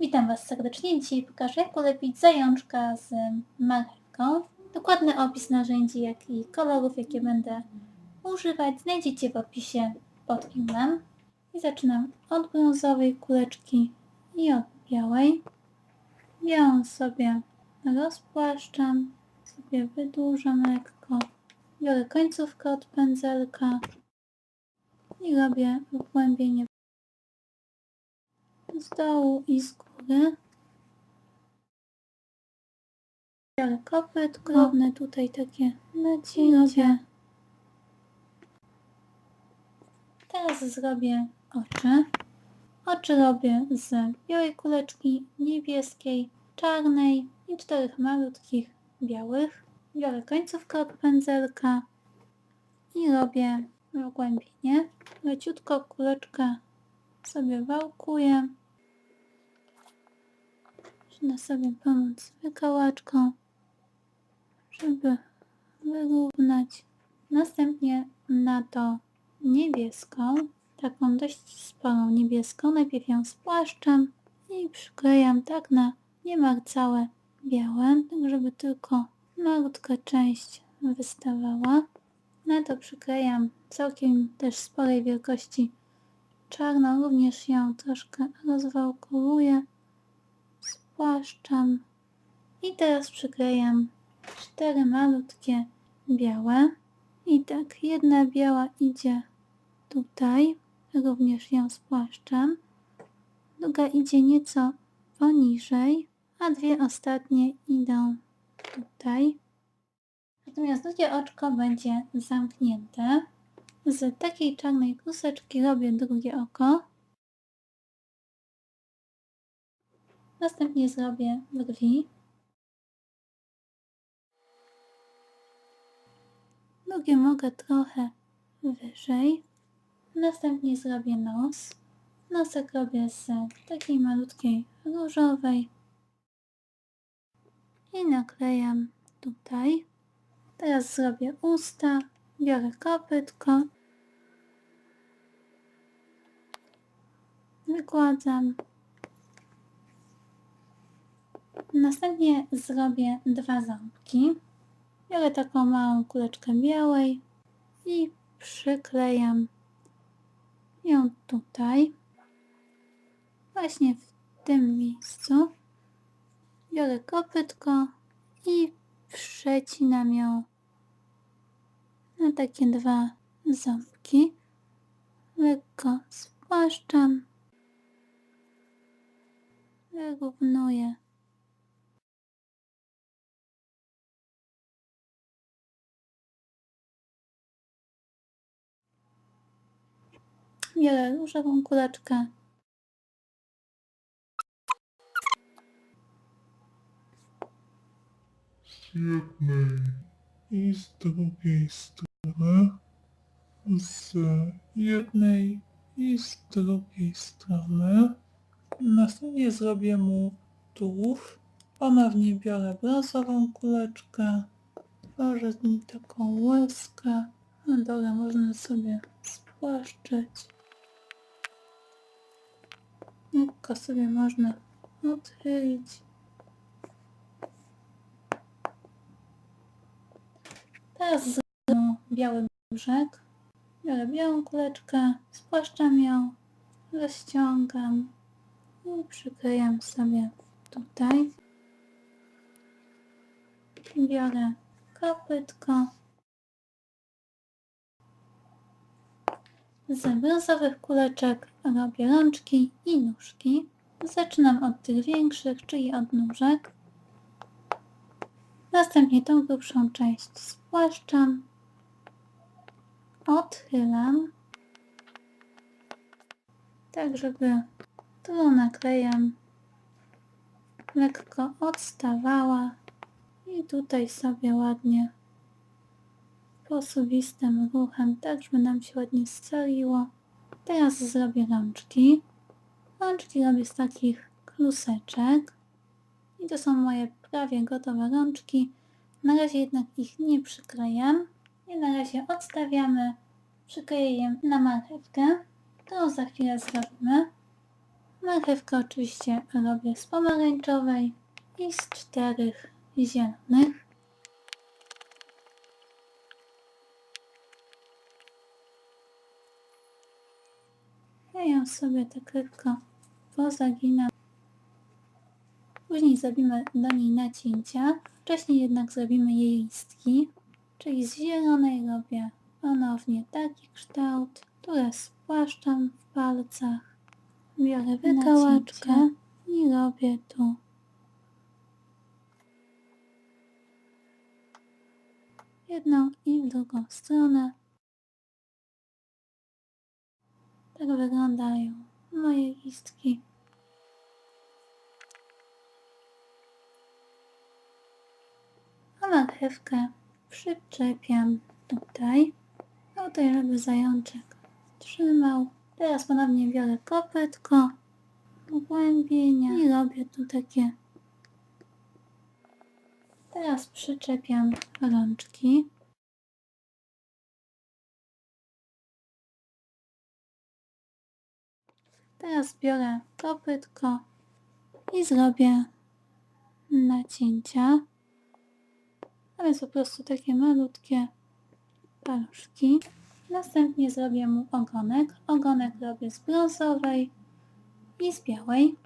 Witam Was serdecznie. Dzisiaj pokażę jak ulepić zajączka z marchewką. Dokładny opis narzędzi, jak i kolorów, jakie będę używać znajdziecie w opisie pod filmem. I zaczynam od brązowej kuleczki i od białej. Białą sobie rozpłaszczam, sobie wydłużam lekko. Biorę końcówkę od pędzelka i robię wgłębienie z dołu i z góry. Biorę kopytko, drobne tutaj takie nacięcie. Teraz zrobię oczy. Oczy robię z białej kuleczki, niebieskiej, czarnej i czterech malutkich białych. Biorę końcówkę od pędzelka i robię wgłębienie. Leciutko kuleczkę sobie wałkuję. Można sobie pomóc wykałaczką, żeby wyrównać. Następnie na to niebieską, taką dość sporą niebieską. Najpierw ją spłaszczam i przyklejam tak na niemal całe białe, tak żeby tylko malutka część wystawała. Na to przyklejam całkiem też sporej wielkości czarną, również ją troszkę rozwałkowuję, spłaszczam i teraz przyklejam cztery malutkie białe i tak jedna biała idzie tutaj, również ją spłaszczam, druga idzie nieco poniżej, a dwie ostatnie idą tutaj. Natomiast drugie oczko będzie zamknięte. Z takiej czarnej kluseczki robię drugie oko. Następnie zrobię brwi. Drugie mogę trochę wyżej. Następnie zrobię nos. Nosek robię z takiej malutkiej różowej. I naklejam tutaj. Teraz zrobię usta. Biorę kopytko. Wykładam. Następnie zrobię dwa ząbki. Biorę taką małą kuleczkę białej i przyklejam ją tutaj. Właśnie w tym miejscu. Biorę kopytko i przecinam ją na takie dwa ząbki. Lekko spłaszczam. Wyrównuję. Biorę różową kuleczkę. jednej i z drugiej strony, z jednej i z drugiej strony. Następnie zrobię mu tułów. Ponownie biorę brązową kuleczkę, tworzę z niej taką łezkę. Na dole można sobie spłaszczyć. Lekko sobie można odchylić. Teraz zrobię biały brzeg. Biorę białą kuleczkę, spłaszczam ją, rozciągam i przyklejam sobie tutaj. Biorę kopytko. Z brązowych kuleczek robię rączki i nóżki. Zaczynam od tych większych, czyli od nóżek. Następnie tą grubszą część spłaszczam, odchylam, tak żeby którą naklejam lekko odstawała i tutaj sobie ładnie posuwistym ruchem, tak żeby nam się ładnie scaliło. Teraz zrobię rączki. Rączki robię z takich kluseczek. I to są moje prawie gotowe rączki. Na razie jednak ich nie przyklejam. I na razie odstawiamy. Przykleję je na marchewkę. To za chwilę zrobimy. Marchewkę oczywiście robię z pomarańczowej i z czterech zielonych. Ja sobie tak lekko pozaginam. Później zrobimy do niej nacięcia. Wcześniej jednak zrobimy jej listki. Czyli z zielonej robię ponownie taki kształt, który spłaszczam w palcach. Biorę wykałaczkę i robię tu. Jedną i w drugą stronę. Tak wyglądają moje listki. A marchewkę przyczepiam tutaj, tutaj żeby zajączek trzymał. Teraz ponownie biorę kopytko, głębienia i robię tu takie. Teraz przyczepiam rączki. Teraz biorę kopytko i zrobię nacięcia. A więc po prostu takie malutkie paluszki. Następnie zrobię mu ogonek. Ogonek robię z brązowej i z białej.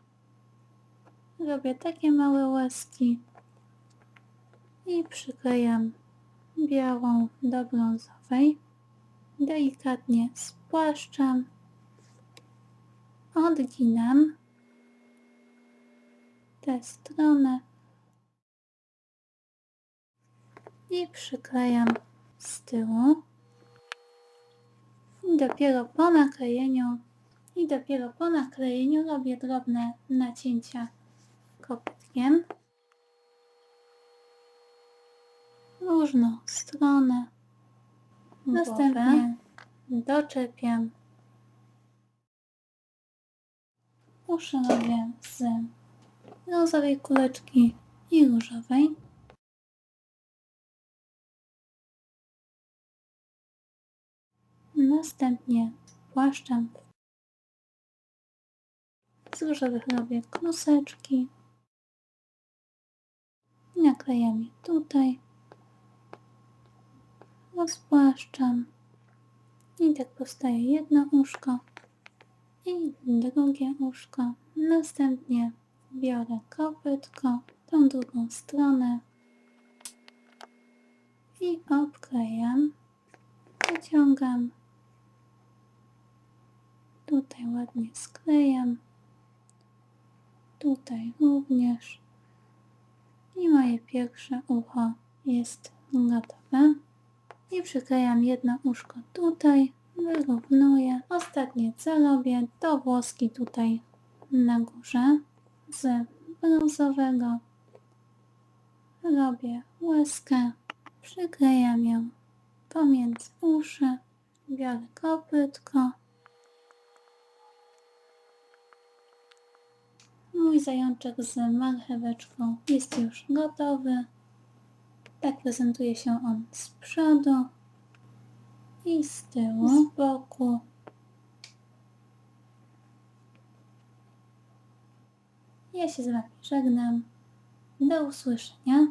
Robię takie małe łezki i przyklejam białą do brązowej. Delikatnie spłaszczam, odginam tę stronę i przyklejam z tyłu. I dopiero po naklejeniu i dopiero po naklejeniu robię drobne nacięcia kopytkiem. Różną stronę. Następnie doczepiam. Uszy robię z brązowej kuleczki i różowej. Następnie spłaszczam. Z różowych robię kluseczki. Naklejam je tutaj. Rozpłaszczam. I tak powstaje jedno uszko i drugie uszko. Następnie biorę kopytko, tą drugą stronę i obklejam. Wyciągam. Tutaj ładnie sklejam. Tutaj również. I moje pierwsze ucho jest gotowe. I przyklejam jedno uszko tutaj. Wyrównuję. Ostatnie co robię to włoski tutaj na górze z brązowego. Robię łezkę. Przyklejam ją pomiędzy uszy. Biorę kopytko. Mój zajączek z marcheweczką jest już gotowy. Tak prezentuje się on z przodu i z tyłu, z boku. Ja się z Wami żegnam. Do usłyszenia.